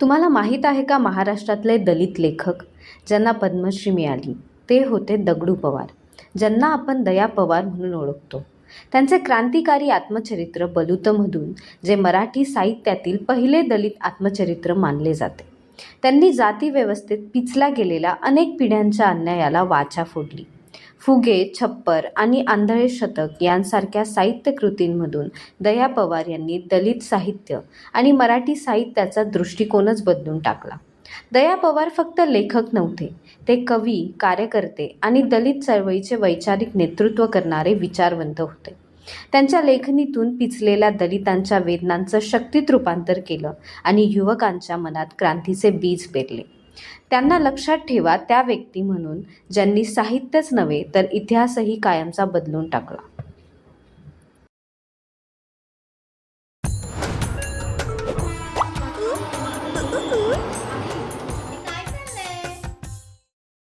तुम्हाला माहीत आहे का महाराष्ट्रातले दलित लेखक? ज्यांना पद्मश्री मिळाली. ते होते दगडू पवार. ज्यांना आपण दया पवार म्हणून ओळखतो. त्यांचे क्रांतिकारी आत्मचरित्र बलुतमधून जे मराठी साहित्यातील पहिले दलित आत्मचरित्र मानले जाते. त्यांनी जातीव्यवस्थेत पिचला गेलेल्या अनेक पिढ्यांच्या अन्यायाला वाचा फोडली. फुगे छप्पर आणि आंधळे शतक यांसारख्या साहित्य कृतींमधून दया पवार यांनी दलित साहित्य आणि मराठी साहित्याचा दृष्टिकोनच बदलून टाकला. दया पवार फक्त लेखक नव्हते ते कवी कार्यकर्ते आणि दलित चळवळीचे वैचारिक नेतृत्व करणारे विचारवंत होते. त्यांच्या लेखणीतून पिचलेल्या दलितांच्या वेदनांचं शक्तीत रूपांतर केलं आणि युवकांच्या मनात क्रांतीचे बीज पेरले. त्यांना लक्षात ठेवा त्या व्यक्ती म्हणून ज्यांनी साहित्यच नव्हे तर इतिहासही कायमचा बदलून टाकला.